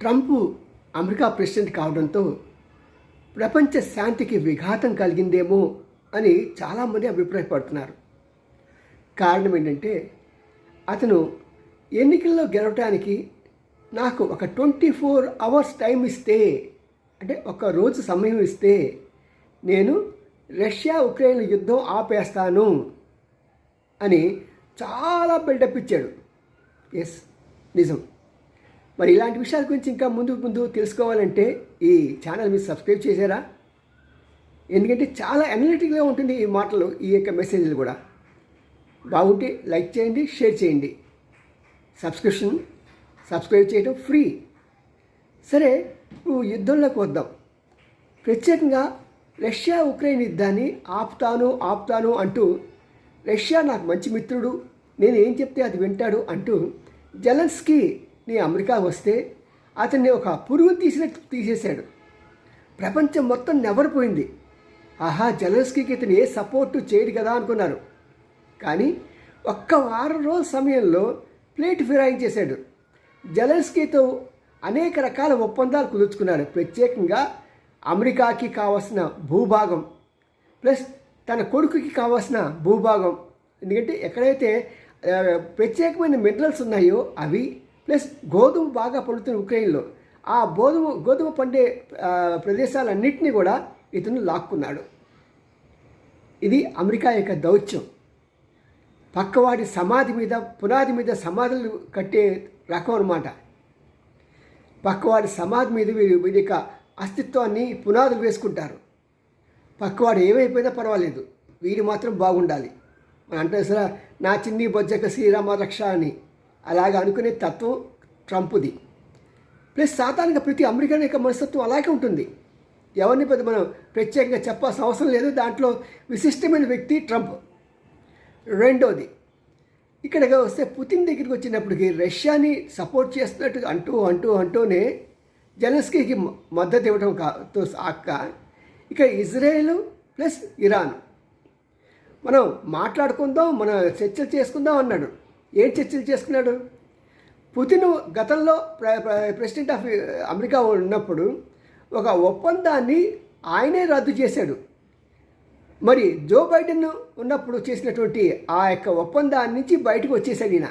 Trump America president కావడంతో ప్రపంచ శాంతికి విఘాతం కలిగిందేమో అని చాలామంది అభిప్రాయపడుతున్నారు. కారణం ఏంటంటే అతను ఎన్నికల్లో గెలవటానికి నాకు ఒక ట్వంటీ ఫోర్ అవర్స్ టైం ఇస్తే అంటే ఒక రోజు సమయం ఇస్తే నేను రష్యా ఉక్రెయిన్ యుద్ధం ఆపేస్తాను అని చాలా బిల్డప్ ఇచ్చాడు. ఎస్ నిజం. మరి ఇలాంటి విషయాల గురించి ఇంకా ముందు ముందు తెలుసుకోవాలంటే ఈ ఛానల్ మీరు సబ్స్క్రైబ్ చేశారా? ఎందుకంటే చాలా అనలిటిక్గా ఉంటుంది ఈ మాటలు ఈ యొక్క మెసేజ్లు కూడా. బాగుంటే లైక్ చేయండి షేర్ చేయండి. సబ్స్క్రిప్షన్ సబ్స్క్రైబ్ చేయడం ఫ్రీ. సరే ఇప్పుడు యుద్ధంలోకి వద్దాం. ప్రత్యేకంగా రష్యా ఉక్రెయిన్ యుద్ధాన్ని ఆపుతాను ఆపుతాను అంటూ రష్యా నాకు మంచి మిత్రుడు నేను ఏం చెప్తే అది వింటాడు అంటూ జలన్స్కీ నీ అమెరికా వస్తే అతన్ని ఒక పురుగు తీసినట్టు తీసేశాడు. ప్రపంచం మొత్తం నెవరిపోయింది ఆహా జలస్కీకి ఇతను ఏ సపోర్టు చేయడు కదా అనుకున్నారు. కానీ ఒక్క వారం రోజుల సమయంలో ప్లేట్ ఫిరాయించేశాడు. జలస్కీతో అనేక రకాల ఒప్పందాలు కుదుర్చుకున్నాడు. ప్రత్యేకంగా అమెరికాకి కావాల్సిన భూభాగం ప్లస్ తన కొడుకుకి కావాల్సిన భూభాగం. ఎందుకంటే ఎక్కడైతే ప్రత్యేకమైన మినరల్స్ ఉన్నాయో అవి ప్లస్ గోధుమ బాగా పండుతున్న ఉక్రెయిన్లో. ఆ గోధుమ గోధుమ పండే ప్రదేశాలన్నింటినీ కూడా ఇతను లాక్కున్నాడు. ఇది అమెరికా యొక్క దౌత్యం. పక్కవాడి సమాధి మీద పునాది మీద సమాధులు కట్టే రకం అన్నమాట. పక్కవాడి సమాధి మీద వీరి వీరి యొక్క అస్తిత్వాన్ని పునాదులు వేసుకుంటారు. పక్కవాడు ఏమైపోయినా పర్వాలేదు. వీడు మాత్రం బాగుండాలి. అంటే సరే నా చిన్ని బొజ్జక శ్రీరామ రక్ష అని. అలాగ అనుకునే తత్వం ట్రంప్ది. ప్లస్ సాధారణంగా ప్రతి అమెరికన్ యొక్క మనస్తత్వం అలాగే ఉంటుంది. ఎవరిని పెద్ద మనం ప్రత్యేకంగా చెప్పాల్సిన అవసరం లేదు. దాంట్లో విశిష్టమైన వ్యక్తి ట్రంప్. రెండోది ఇక్కడికి వస్తే పుతిన్ దగ్గరికి వచ్చినప్పటికి రష్యాని సపోర్ట్ చేస్తున్నట్టు అంటూ అంటూ అంటూనే జెలెన్స్కీకి మద్దతు ఇవ్వడం కాతో అక్క ఇక ఇజ్రాయేల్ ప్లస్ ఇరాన్. మనం మాట్లాడుకుందాం మనం చర్చలు చేసుకుందాం అన్నాడు. ఏం చర్చలు చేసుకున్నాడు? పుతిన్ గతంలో ప్ర- ప్ర- ప్రెసిడెంట్ ఆఫ్ అమెరికా ఉన్నప్పుడు ఒక ఒప్పందాన్ని ఆయనే రద్దు చేశాడు. మరి జో బైడెన్ ఉన్నప్పుడు చేసినటువంటి ఆ యొక్క ఒప్పందాన్ని నుంచి బయటకు వచ్చేసాడు ఈయన.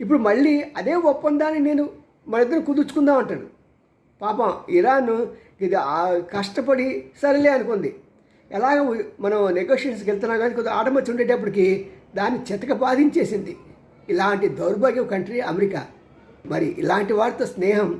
ఇప్పుడు మళ్ళీ అదే ఒప్పందాన్ని నేను మన ఇద్దరు కుదుర్చుకుందాం అంటాడు. పాపం ఇరాన్ ఇది కష్టపడి సరేలే అనుకుంది. ఎలాగ మనం నెగోషియేషన్స్కి వెళ్తున్నాం కానీ కొద్దిగా ఆడమచ్చి ఉండేటప్పటికి దాన్ని చెతక బాధించేసింది. ఇలాంటి దౌర్భాగ్య కంట్రీ అమెరికా. మరి ఇలాంటి వారితో స్నేహం